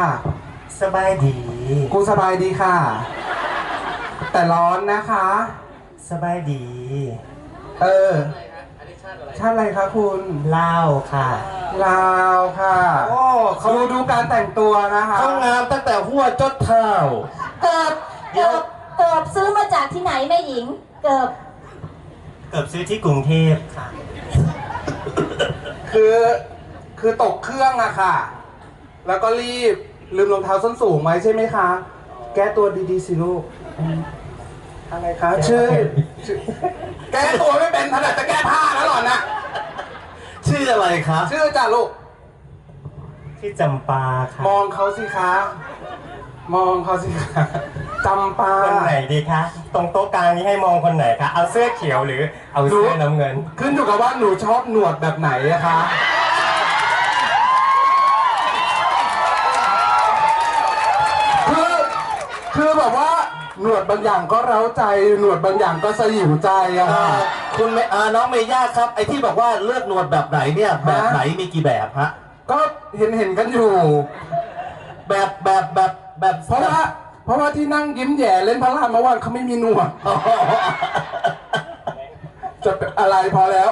ค่ะ สบายดี กูสบายดีค่ะ แต่ร้อนนะคะ สบายดี เออชาติอะไรคะคุณเล่าวค่ะ ลาวค่ะโอ้เขาดูดูการแต่งตัวนะคะเขางามตั้งแต่หัวจดเท้าเกิบเกิบเกิบซื้อมาจากที่ไหนแม่หญิง เกิบเกือบซื้อที่กรุงเทพค่ะ คือคือตกเครื่องอะค่ะ แล้วก็รีบ ลืมรองเท้าส้นสูงไว้ใช่ไหมคะ แก้ตัวดีๆสิลูกอืมอะไรคะ ชื่อชื่อแก้ตัวไม่เป็นถนัดจะแก้ผ้าแล้วหรอนะ ชื่ออะไรคะชื่อจ้ะลูก ที่จำปาค่ะมองเขาสิคะ มองเขาสิคะจำปา คนไหนดีคะ ตรงโต๊ะกลางนี้ให้มองคนไหนคะ เอาเสื้อเขียวหรือเอาเสื้อน้ำเงิน ขึ้นอยู่กับว่าหนูชอบหนวดแบบไหนอะคะ คือแบบว่าหนวดบางอย่างก็เร้าใจ หนวดบางอย่างก็สยิวใจอะอ่าค่ะ คุณเมอ่าน้องเมย่าครับ ไอที่บอกว่าเลือกหนวดแบบไหนเนี่ย แบบไหนมีกี่แบบฮะ ก็เห็นเห็นกันอยู่ แบบแบบแบบแบบเพราะว่าเพราะว่าที่นั่งยิ้มแย่เล่นพระรามเมื่อวานเขาไม่มีหนวดอ๋อจะเป็นอะไรพอแล้ว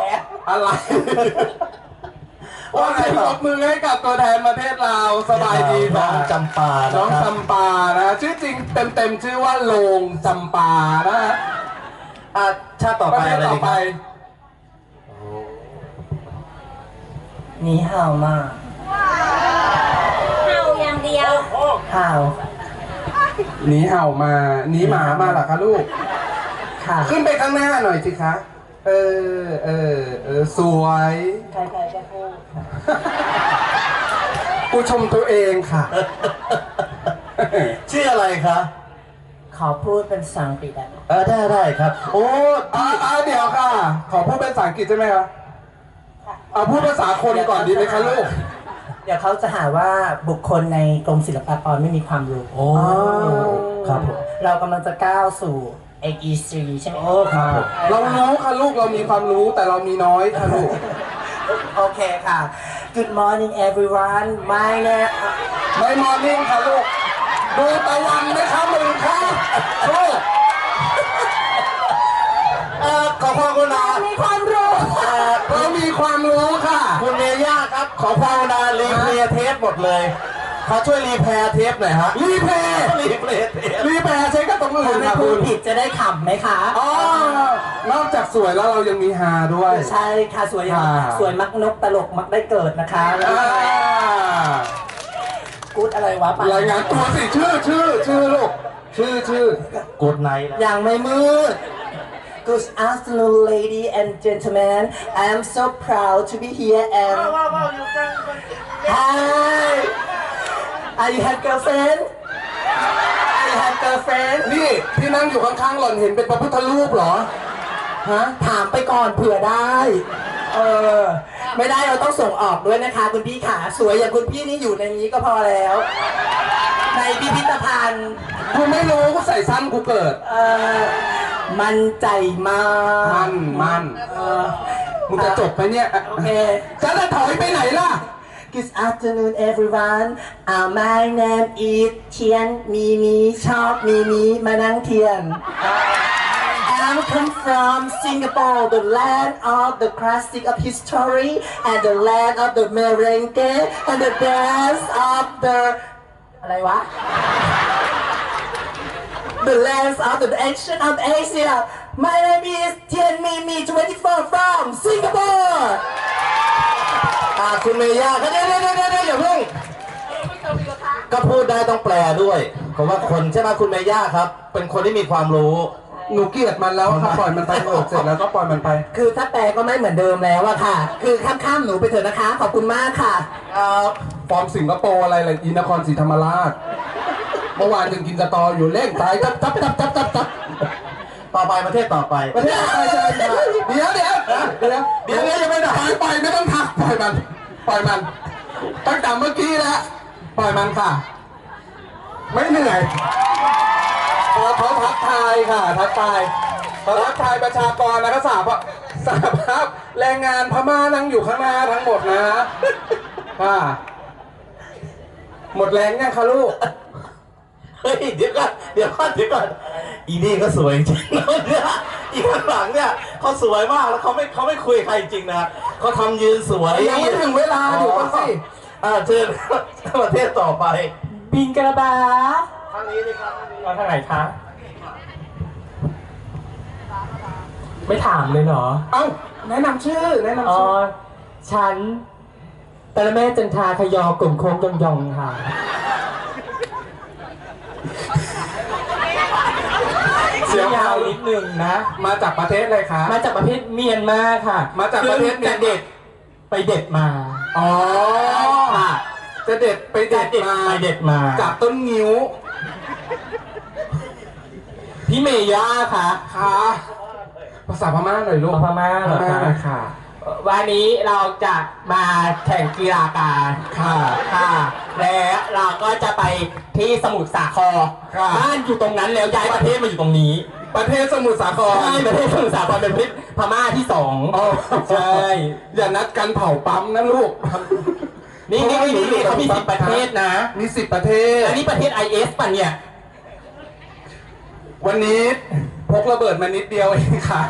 อะไร โอเคปรบมือให้กับตัวแทนประเทศลาวสบายดีน้จ้ะองจำปาน้องนะครับจำปานะชื่อจริงเต็มๆชื่อว่าโลงจำปานะอะชาติต่อประไปเทศอะไรต่อดีคไปรับนี่ห่าวมากเห่าอย่างเดียวห่าวหนีเห่ามาหนีหมามาเหรอคะลูก ค่ะ ขึ้นไปข้างหน้าหน่อยสิคะ เออ เออ เออ สวย ใครๆก็พูดค่ะกูชมตัวเองค่ะ ชื่ออะไรคะ ขอพูดเป็นภาษาอังกฤษได้ไหม เออได้ได้ครับ โอ้อ่าอ่าเดี๋ยวค่ะ ขอพูดเป็นภาษาอังกฤษใช่ไหมคะเอาพูดภาษาคนก่อนดีไหมคะลูก เดี๋ยวเขาจะหาว่าบุคคลในกรมศิลปากรไม่มีความรู้ โอ้ ครับผม เรากำลังจะก้าวสู่ AEC ใช่ไหมโอ้ครับผมเรารู้ค่ะลูกเรามีความรู้แต่เรามีน้อยค่ะลูก โอเคค่ะจ Good morning everyone my name ไม่มอร์นิ่งค่ะลูก ดูตะวันไหมคะมึงคะลูกเอ่อขอความกรุณามีความรู้เอ่อเรามีความรู้ค่ะ คุณเมย่าครับ ขอความกรุณารีเพลย์เทปหมดเลยเขาช่วยรีแพร์เทปหน่อยฮะ รีเพย์รีเพลย์เทปรีเพย์ใช้กับตรงอื่นไม่ค่ะพูคุดณผิดจะได้ขำไหมคะอ๋อนอกจากสวยแล้วเรายังมีฮาด้วย ใช่ค่ะสวยยังอ่า สวยมักนกตลกมักได้เกิดนะคะอ่ากูดอะไรวะปะรายงานตัวสิชื่อชื่อชื่อลูกชื่อชื่อกดไนท์แล้ว ยังไม่มืด Good afternoon lady and gentlemen I am so proud to be here and Hi Are you have girlfriend Are you have girlfriend นี่ที่นั่งอยู่ข้างๆหล่อนเห็นเป็นพระพุทธรูปเหรอ ฮะ ถามไปก่อนเผื่อได้ เออ ไม่ได้เราต้องส่งออกด้วยนะคะ คุณพี่ขาสวยอย่างคุณพี่นี่อยู่ในนี้ก็พอแล้ว ในพิพิธภัณฑ์ กูไม่รู้กูใส่สั้นกูเกิด เออ มันใจมาก มันมันเออมึงจะจบไหมเนี่ย โอเค จะจะถอยไปไหนล่ะ Good afternoon everyone uh, my name is เทียนมีมีชอบมีมีมานั่งเทียน I'm come from Singapore, the land of the classic of history and the land of the merengue and the dance of the อะไรวะ The lands of the ancient of Asia. My name is Tian Mimi 24 from Singapore. อ่าคุณเมย่าก็เดี๋ยวเดี๋ยวเดี๋ยวเดี๋ยวอย่าเพิ่งก็พูดได้ต้องแปลด้วยเพราะว่าคนใช่ไหมคุณเมย่าครับ เป็นคนที่มีความรู้ หนูเกลียดมันแล้วค่ะปล่อยมันไปเถอะเสร็จแล้วก็ปล่อยมันไป คือถ้าแปลก็ไม่เหมือนเดิมแล้วอะค่ะ คือข้ามๆหนูไปเถอะนะคะ ขอบคุณมากค่ะเอ่อฟอร์มสิงคโปร์อะไรเลยอินครศรีธรรมราช เมื่อวานยังกินสตออยู่เล่งตายจับจับจับจับจับจับ ต่อไปประเทศต่อไปประเทศไทยเชิญค่ะเดี๋ยวเดี๋ยวเดี๋ยวเดี๋ยวเดี๋ยวยังไม่ได้ปล่อยปล่อยไม่ต้องทักปล่อยมัน ปล่อยมันตั้งแต่เมื่อกี้แล้วปล่อยมันค่ะ ไม่เหนื่อยเออเขาทักทายค่ะทักทายเขาทักทายประชากรแล้วก็สาภาพสาภาพแรงงานพม่านั่งอยู่ข้างหน้าทั้งหมดนะฮะค่ะหมดแรงยังคะลูก เฮ้ยเดี๋ยวก่อนเดี๋ยวก่อนเดี๋ยวก่อนอีนี่ก็สวยจริงนะเนี่ยอีข้างหลังเนี่ยเขาสวยมากแล้วเขาไม่เขาไม่คุยกับใครจริงนะเขาทำยืนสวยยังไม่ถึงเวลาเดี๋ยวก่อนสิอ่าเชิญประเทศต่อไปบินกระบาทางนี้นี่ครับทางนี้มาทางไหนคะไม่ถามเลยเหรอ เอ้าแนะนำชื่อแนะนำอ๋อชื่อฉันปรเมศจันทราขยอกลุ่มโค้งยองยองค่ะ เสียงยาวนิดนึงนะ มาจากประเทศอะไรคะมาจากประเทศเมียนมาค่ะมาจากประเทศเมียนจะเด็ดไปเด็ดมาอ๋อค่ะจะเด็ดไปเด็ดมาไปเด็ดมาจากต้นงิ้วพี่เมย่าค่ะค่ะภาษาพม่าหน่อยลูกพม่าเหรอพม่าคะค่ะ วันนี้เราจะมาแข่งกีฬาการค่ะค่ะและเราก็จะไปที่สมุทรสาครค่ะบ้านอยู่ตรงนั้นแล้วย้ายประเทศมาอยู่ตรงนี้ประเทศสมุทรสาครใช่ประเทศสมุทรสาครเป็นประเทศพม่าที่สองอ๋อใช่อย่านัดกันเผาปั๊มนะลูก นี่นี่นี่นี่เขามีสิบประเทศนะมีสิบประเทศ อันนี้ประเทศ IS ป่ะเนี่ย วันนี้พกระเบิดมานิดเดียวเองค่ะ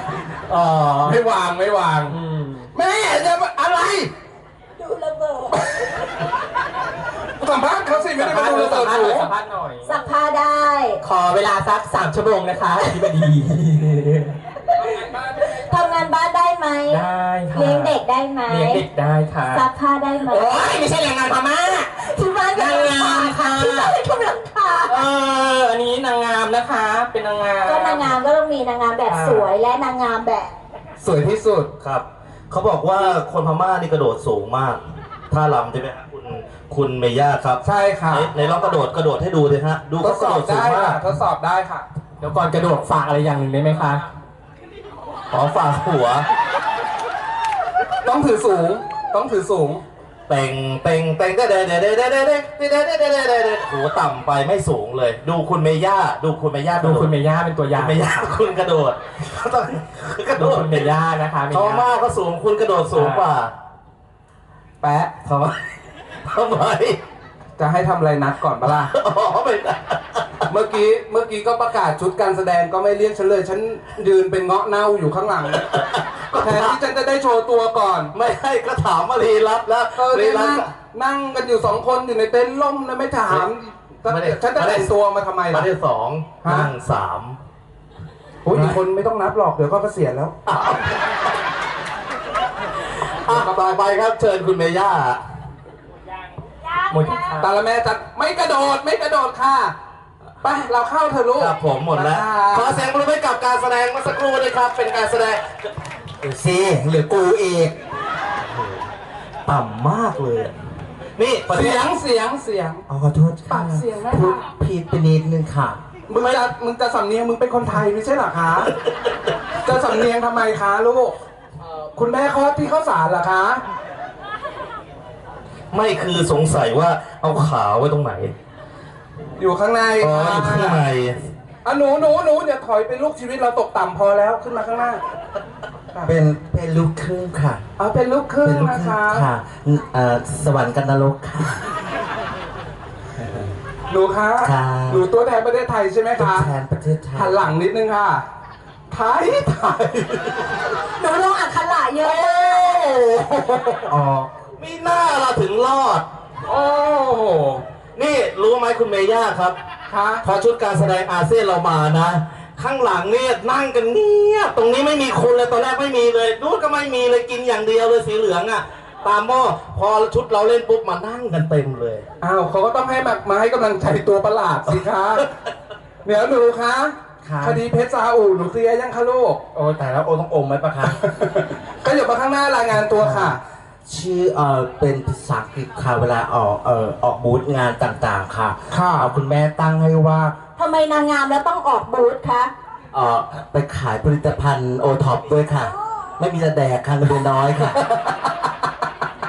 อ๋อ ไม่วางไม่วาง อืม แม่จะอะไรดูระเบิดสัมภาษณ์เขาสิไม่ได้มาดูระเบิดสัมหภาษณ์หนูน่อยสัมภาษณ์หน่อย สักผ้าได้ ขอเวลาสักสามชั่วโมงนะคะอธิบดีทำงานบ้านได้ไหม ได้ค่ะเลี้ยงเด็กได้ไหมเลี้ยงเด็กได้ค่ะซักผ้าได้ไหมโอ้ยไม่ใช่แรงงานพม่าที่บ้านกำลันางงามค่ะที่บ้านกำลังทาเอออันนี้นางงามนะคะ เป็นนางงาม ก็นางงามก็ต้องมีนางงามแบบสวยและนางงามแบบ สวยที่สุดครับ เขาบอกว่าคนพม่านี่กระโดดสูงมาก ท่าลำใช่ไหมฮะคุณคุณเมย่าครับใช่ค่ะไหนไหนลองกระโดดกระโดดให้ดูเลยฮะ ดูทเขาดกสระอโดบดสูงได้มาค่ะกทดสอบได้ค่ะ เดี๋ยวก่อนกระโดดฝากอะไรอย่างหนึ่งได้ไหมคะ ขอฝากหัว ต้องถือสูง ต้องถือสูง เป่งเป่งเป่งเด้เด้เด้เด้เด้เด้เด้เด้เด้เด้เด้เด้เด้โหต่ำไปไม่สูงเลย ดูคุณเมย่าดูคุณเมย่าดูคุณเมย่าเป็นตัวอย่างเมย่าคุณกระโดดเขาต้องกระโดดคุณเมย่านะคะเมเขาย่ามากก็สูงคุณกระโดดสูงกว่า แปะทำไมทำไม จะให้ทำอะไรนัดก่อนปะล่ะ อ๋อไม่ได้เมื่อกี้เมื่อกี้ก็ประกาศชุดการแสดงก็ไม่เรียกฉันเลย ฉันยืนเป็นเงาะเน่าอยู่ข้างหลังแทนที่ฉันจะได้โชว์ตัวก่อน ไม่ให้ก็ถามมารีรัตน์แล้วเออรีเนี่ยรัตนั่งน์ก็นั่งกันอยู่สองคนอยู่ในเต็นท์ล่มนะไม่ถามไม่ได้ ฉันจะแต่งตัวมาทำไมปล่ะระเด็นสองฮะ นั่งสามโอ้ยอีกคนไม่ต้องนับหรอกเดี๋ยวก็เกษียณแล้ว อะต่อไปครับเชิญคุณเมย่า หมดที่ครับตาละแม่จัดไม่กระโดดไม่กระโดดค่ะไปเราเข้าเถอะลูกครับผมหมดแล้ว ขอเสียงปรบมือให้กับการแสดงเมื่อสักครู่ด้วยครับ เป็นการแสดงเดี๋ยวสิเหลือกูเองต่ำมากเลยอะนี่ประเทเสีศยงเสียงเสียง เอาขอโทษค่ะปรับเสียงได้พูดค่ะผิดไปนิดนึงค่ะ มึงจะมึงจะสำเนียงมึงเป็นคนไทยไม่ใช่เหรอคะ จะสำเนียงทำไมคะลูกคุณแม่เขาที่ข้าวสารเหรอคะ ไม่คือสงสัยว่าเอาขาไว้ตรงไหนอยู่ข้างในอ๋ออยู่ข้างในอะหนูหนูหนูอย่าถอยไปลูกชีวิตเราตกต่ำพอแล้วขึ้นมาข้างหน้าเป็นเป็นลูกครึ่งค่ะเอาเป็นลูกครึ่งเป็นลูกนะครึ่งคะค่ะเอ่อสวรรค์กันนรกค่ะ หนูคะค่ะ หนูตัวแทนประเทศไทยใช่ไหมตัวคะแทนประเทศไทยหันหลังนิดนึงค่ะ ไทยไทยหนูลงอักขระเยอะอ๋อ มีหน้าเราถึงรอด โอ้โห นี่รู้ไหมคุณเมย่าครับ คะพอชุดการแสดงอาเซียนเรามานะ ข้างหลังเนี่ยนั่งกันเงียบตรงนี้ไม่มีคนเลยตอนแรกไม่มีเลยนู้นก็ไม่มีเลยกินอย่างเดียวเลยสีเหลืองอะ ตามหม้อพอชุดเราเล่นปุ๊บมานั่งกันเต็มเลย อ้าวเขาก็ต้องให้มามาให้กำลังใจตัวประหลาดสิคะ เดี๋ยวหนูคะครับ คดีเพชรซาอูหนูเคลียร์ยังคะลูก โอ้แต่แล้วโอต้องอมไหมปะคะ ก็อย่ามาข้างหน้ารายงานตัวค่ะ ชื่อเอ่อเป็นภาษาอังกฤษค่ะเวลาออกเอ่อออกบูธงานต่างๆค่ะค่ะเอาคุณแม่ตั้งให้ว่าทำไมนางงามแล้วต้องออกบูธคะ เอ่อไปขายผลิตภัณฑ์โอท็อปด้วยค่ะ ไม่มีจะแดกค่ะเงินเดือนน้อยค่ะ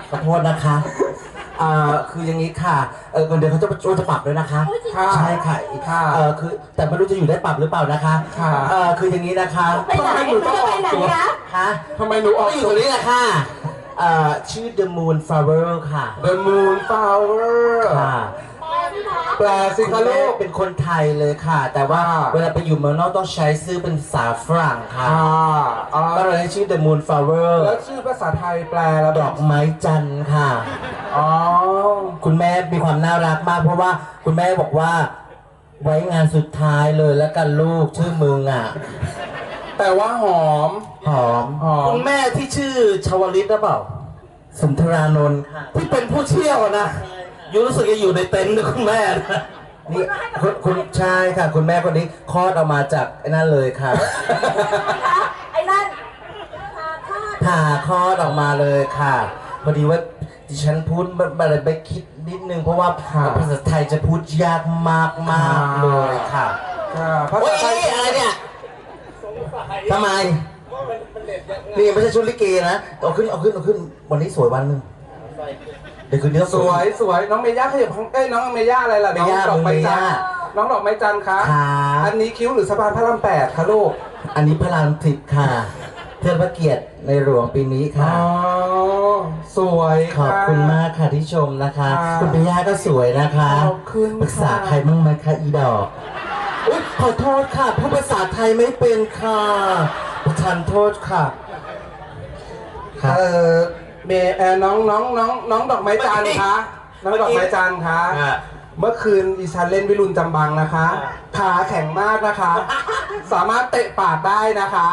ขอโทษนะคะเอ่อคืออย่างนี้ค่ะเออเงินเดือนเขาจะจะปรับด้วยนะคะค่ะใช่ค่ะค่ะเออคือแต่ไม่รู้จะอยู่ได้ปรับหรือเปล่านะคะค่ะ เออคืออย่างนี้นะคะไปไหนทำไมหนูต้องออกไปไหนตัวคะ ฮะ ทำไมหนูออกก็อยู่ตรงนี้แหละค่ะ เอ่อชื่อ The Moon Flower ค่ะ The Moon Flower ค่ะแปลสิคุณคะแม่ลูก เป็นคนไทยเลยค่ะ แต่ว่าอ่าเวลาไปอยู่เมืองนอกต้องใช้ชื่อเป็นภาษาฝรั่งค่ะค่ะอ่าก็เลยชื่อ The Moon Flower แล้วชื่อภาษาไทยแปลแล้วดดออกกไม้จันทร์ค่ะ อ๋อ คุณแม่มีความน่ารักมาก เพราะว่าคุณแม่บอกว่าไว้งานสุดท้ายเลยแล้วกันลูกชื่อมึงอะ แต่ว่าหอม หอมหอมคุณแม่ที่ชื่อชวลิตหรือเปล่า สุนทรานนท์ค่ะที่เป็นผู้เชี่ยวอะนะอยู่รู้สึกจะอยู่ในเต็นท์ด้วยคุณแม่นะนี่คุณคุณใช่ค่ะ คุณแม่คนนี้คลอดออกมาจากไอ้นั่นเลยค่ะไอ้นั่นผ่าคลอดออกมาเลยค่ะ พอดีว่าดิฉันพูดอะไรไปคิดนิดนึง เพราะว่าค่ะภาษาไทยจะพูดยากมากมากๆเลยค่ะค่ะภาโอ้ษายไทยอะไรเนี่ย ทำไม นี่ไม่ใช่ชุดลิเกนะ เอาขึ้น เอาขึ้น เอาขึ้น วันนี้สวยวันหนึ่งเดี๋ยวคืนนี้ก็สวยสวยน้องเมย่าขยับข้างเอ้ยน้องเมย่าอะไรล่ะ น้องเมย่าดอกไม้เมจัย่านทร์น้องดอกไม้จันทร์คะครับ อันนี้คิ้วหรือสะพานพระรามแปดคะลูกอันนี้พระรามสิบค่ะ เทิดพระเกียรติในหลวงปีนี้อ๋ค่ะอสวยขอบคุณมากค่ะที่ชมนะคะ ค่ะคุณปิยาก็สวยนะคะ ขอบคุณค่ะ ปรึกษาใครบ้างไหมคะอีดอกอุ๊ย ขอโทษค่ะพูดภาษาไทยไม่เป็นค่ะประทานโทษค่ะครับเออเมเออน้องน้องน้องน้องดอกไม้จันทร์คะน้องดอกไม้จันทร์คะอะเมื่อคืนดิฉันเล่นวิรุณจำบังนะคะ ขาแข็งมากนะคะ สามารถเตะปากได้นะคะ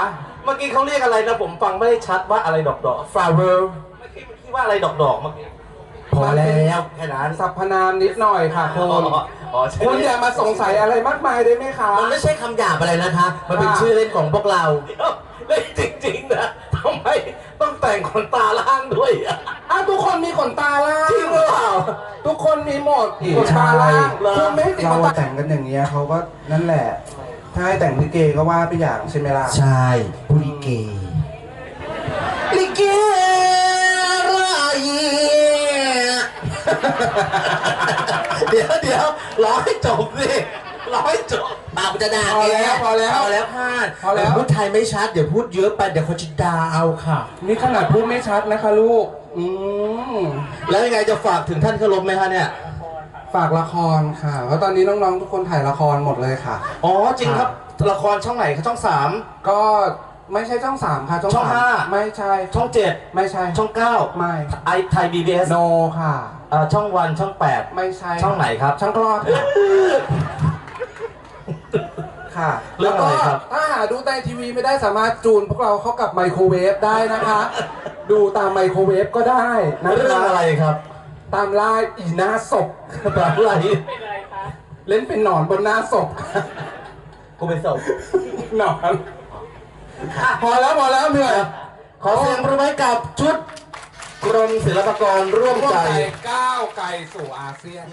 เมื่อกี้เขาเรียกอะไรนะผมฟังไม่ได้ชัดว่าอะไรดอกดอก flower เมื่อกี้เมื่อกี้ว่าอะไรดอกดอกเมื่อกี้พอแล้วแค่นั้นสรรพนามนิดหน่อยค่ะคุอ๋อณ อ๋อใช่ คุณอย่ามาสงสัยอะไรมากมายได้ไหมคะ มันไม่ใช่คำหยาบอะไรนะคะ มันเป็นชื่อเล่นของพวกเราเดี๋ยวเล่นจริงๆนะทำไมต้องแต่งขนตาล่างด้วยอะ อ้าวทุกคนมีขนตาล่างจริงหรือเปล่า ทุกคนมีหมดขนตาล่างเหรอคุณไม่ให้ติดขนตา แต่งกันอย่างเงี้ยเขาก็นั่นแหละ ถ้าให้แต่งลิเกก็ว่าไปอย่างใช่ไหมล่ะ ใช่ผู้ลิเกลิเก เดี๋ยวเดี๋ยวร้องให้จบสิร้องให้จบ ปากมันจะด่าพอแกแล้วพอแล้วพอแล้วค่ะพอแล้วพูดไทยไม่ชัด เดี๋ยวพูดเยอะไป เดี๋ยวเขาจะด่าเอาค่ะ นี่ขนาดพูดไม่ชัดนะคะลูก อืมแล้วยังไงจะฝากถึงท่านเคารพไหมฮะเนี่ย ฝากละครค่ะ เพราะตอนนี้น้องๆทุกคนถ่ายละครหมดเลยค่ะ อ๋อจริงครับ ละครช่องไหนครับช่องสาม ก็ไม่ใช่ช่องสามค่ะช่องช่องสมห้า ไม่ใช่ ช่องเจ็ดไม่ใช่ช่องเก้าไม่ ไอไทยบีบีเอส โนค่ะช่องวันช่องแปดไม่ใช่ช่องไหนครับ ช่องคลอดค่ะค่ะเรื่องอะไรครับ แล้วก็ถ้าหาดูในทีวีไม่ได้สามารถจูนพวกเราเข้ากับไมโครเวฟได้นะคะ ดูตามไมโครเวฟก็ได้นะเรื่องอะไรครับ ตามล่าอีหน้าศพแบบอะไรเล่นเป็นหนอนบนหน้าศพ กูไปส่งหนอน พอแล้วพอแล้วเหนื่อยขอเสียงปรบมือให้กับชุด กรมศิลปากรร่วมร่วมใจใจก้าวไกลสู่อาเซียน